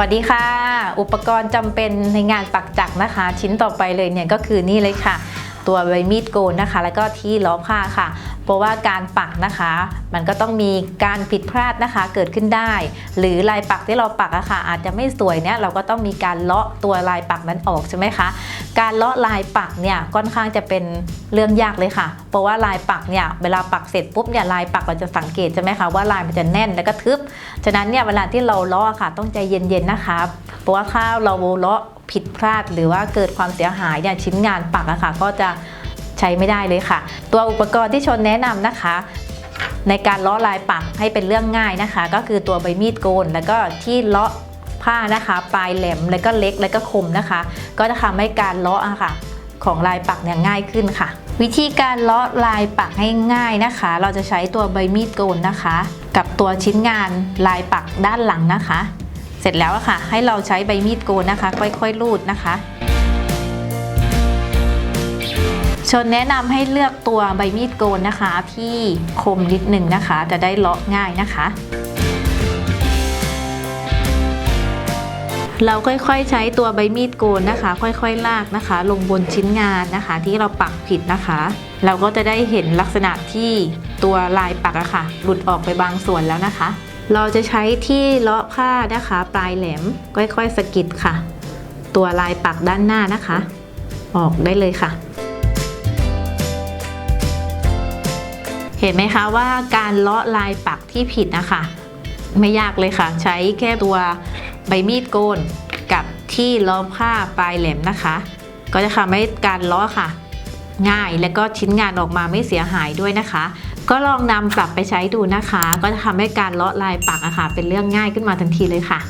วัสดีค่ะ อุปกรณ์จำเป็นในงานปักจักรนะคะ ชิ้นต่อไปเลยเนี่ยก็คือนี่เลยค่ะ ตัวใบมีดโกนนะคะ แล้วก็ที่ล้อผ้าค่ะ เพราะว่าการปักนะคะ มันก็ต้องมีการผิดพลาดนะคะเกิดขึ้นได้ หรือลายปักที่เราปักอะค่ะ อาจจะไม่สวยเนี่ยเราก็ต้องมีการเลาะตัวลายปักนั้นออกใช่ไหมคะการเลาะลายปักเนี่ยค่อนข้างจะเป็นเรื่องยากเลยค่ะ เพราะว่าลายปักเนี่ยเวลาปักเสร็จปุ๊บเนี่ยลายปักเราจะสังเกตใช่ไหมคะว่าลายมันจะแน่นแล้วก็ทึบ ฉะนั้นเนี่ยเวลาที่เราเลาะอะค่ะ ต้องใจเย็นๆนะคะเพราะว่าถ้าเราเลาะ ผิดพลาดหรือว่าเกิดความเสียหายเนี่ยชิ้นงานปักอะค่ะ ก็จะใช้ไม่ได้เลยค่ะ ตัวอุปกรณ์ที่ชนแนะนำนะคะ ในการเลาะลายปักให้เป็นเรื่องง่ายนะคะ ก็คือตัวใบมีดโกน แล้วก็ที่เลาะผ้านะคะปลายแหลมแล้วก็เล็กแล้วก็คมนะคะ ก็จะทำให้การเลาะอะค่ะ ของลายปักเนี่ยง่ายขึ้นค่ะ วิธีการเลาะลายปักให้ง่ายนะคะ เราจะใช้ตัวใบมีดโกนนะคะ กับตัวชิ้นงานลายปักด้านหลังนะคะ เสร็จแล้วอะค่ะ ให้เราใช้ใบมีดโกนนะคะ ค่อยๆรูดนะคะชนแนะนำให้เลือกตัวใบมีดโกนนะคะ ที่คมนิดหนึ่งนะคะ จะได้เลาะง่ายนะคะ เราค่อยๆใช้ตัวใบมีดโกนนะคะ ค่อยๆลากนะคะ ลงบนชิ้นงานนะคะ ที่เราปักผิดนะคะ เราก็จะได้เห็นลักษณะที่ตัวลายปักอะค่ะ หลุดออกไปบางส่วนแล้วนะคะ เราจะใช้ที่เลาะผ้านะคะ ปลายแหลมค่อยๆสกิดค่ะ ตัวลายปักด้านหน้านะคะ ออกได้เลยค่ะ เห็นไหมคะว่าการเลาะลายปักที่ผิดนะคะ ไม่ยากเลยค่ะ ใช้แค่ตัวใบมีดโกนกับที่เลาะผ้าปลายแหลมนะคะ ก็จะทำให้การเลาะค่ะ ง่ายและก็ชิ้นงานออกมาไม่เสียหายด้วยนะคะ ก็ลองนำปรับไปใช้ดูนะคะ ก็จะทำให้การเลาะลายปักอะค่ะ เป็นเรื่องง่ายขึ้นมาทันทีเลยค่ะ